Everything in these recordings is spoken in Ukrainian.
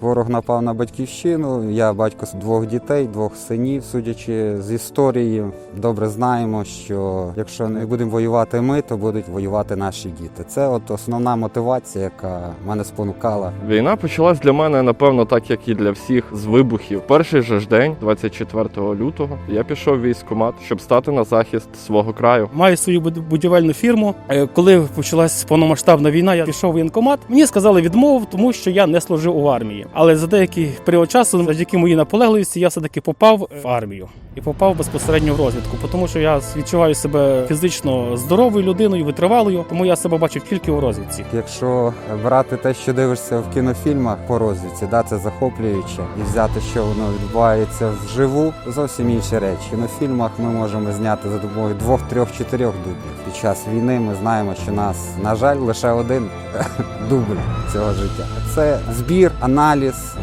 Ворог напав на батьківщину. Я батько з двох дітей, двох синів. Судячи з історії, добре знаємо, що якщо не будемо воювати ми, то будуть воювати наші діти. Це от основна мотивація, яка мене спонукала. Війна почалась для мене, напевно, так як і для всіх з вибухів. Перший же ж день, 24 лютого, я пішов в військкомат, щоб стати на захист свого краю. Маю свою буд- будівельну фірму. Е, Коли почалась повномасштабна війна, я пішов в воєнкомат. Мені сказали відмову, тому що я не служив у армії. Але за деякий період часу, завдяки моїй наполегливості, я все таки попав в армію і попав безпосередньо в розвідку, тому що я відчуваю себе фізично здоровою людиною, витривалою, тому я себе бачив тільки у розвідці. Якщо брати те, що дивишся в кінофільмах по розвідці, да, це захоплююче, і взяти, що воно відбувається вживу, зовсім інші речі. В кінофільмах ми можемо зняти за допомогою двох, трьох, чотирьох дублів. Під час війни ми знаємо, що нас, на жаль, лише один дубль цього життя. Це збір, аналіз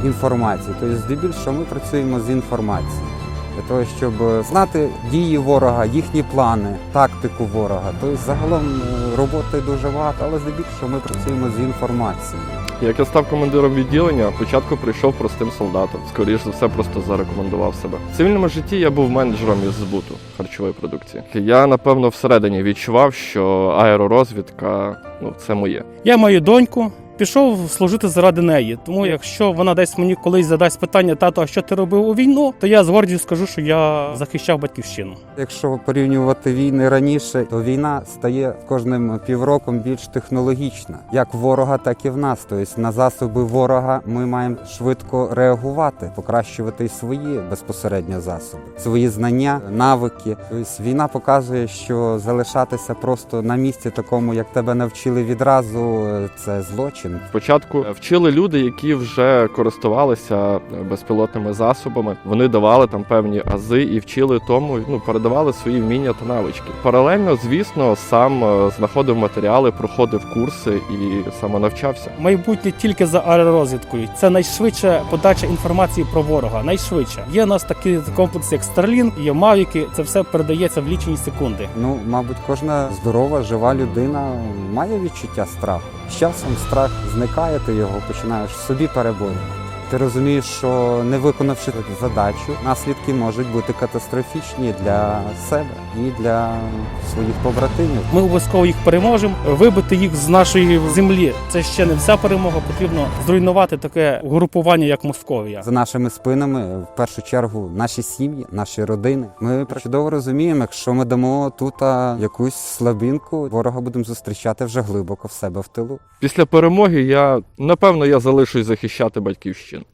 інформації. Тобто, здебільшого ми працюємо з інформацією. Для того, щоб знати дії ворога, їхні плани, тактику ворога. Тобто, загалом е, роботи дуже багато, але здебільшого ми працюємо з інформацією. Як я став командиром відділення, спочатку прийшов простим солдатом. Скоріш за все, просто зарекомендував себе. В цивільному житті я був менеджером із збуту харчової продукції. Я напевно всередині відчував, що аеророзвідка ну це моє. Я маю доньку. Пішов служити заради неї. Тому якщо вона десь мені колись задасть питання, тато, а що ти робив у війну, то я з гордістю скажу, що я захищав батьківщину. Якщо порівнювати війни раніше, то війна стає кожним півроком більш технологічна, як ворога, так і в нас. Тобто на засоби ворога ми маємо швидко реагувати, покращувати і свої безпосередньо засоби, свої знання, навики. Тобто війна показує, що залишатися просто на місці, такому як тебе навчили відразу, це злочин. Спочатку вчили люди, які вже користувалися безпілотними засобами. Вони давали там певні ази і вчили тому, ну передавали свої вміння та навички. Паралельно, звісно, сам е, знаходив матеріали, проходив курси і самонавчався. Майбутнє тільки за аеророзвідкою. Це найшвидша подача інформації про ворога. Найшвидше. Є у нас такі комплекси, як Starlink, є Мавіки. Це все передається в лічені секунди. Ну, мабуть, кожна здорова, жива людина має відчуття страху. З часом страх зникає, ти його починаєш собі переборювати. Ти розумієш, що не виконавши задачу, наслідки можуть бути катастрофічні для себе і для своїх побратимів. Ми обов'язково їх переможемо. Вибити їх з нашої землі. Це ще не вся перемога. Потрібно зруйнувати таке групування, як Московія. За нашими спинами, в першу чергу, наші сім'ї, наші родини. Ми чудово розуміємо, якщо ми дамо тут якусь слабинку, ворога будемо зустрічати вже глибоко в себе в тилу. Після перемоги я напевно я залишусь захищати батьківщину.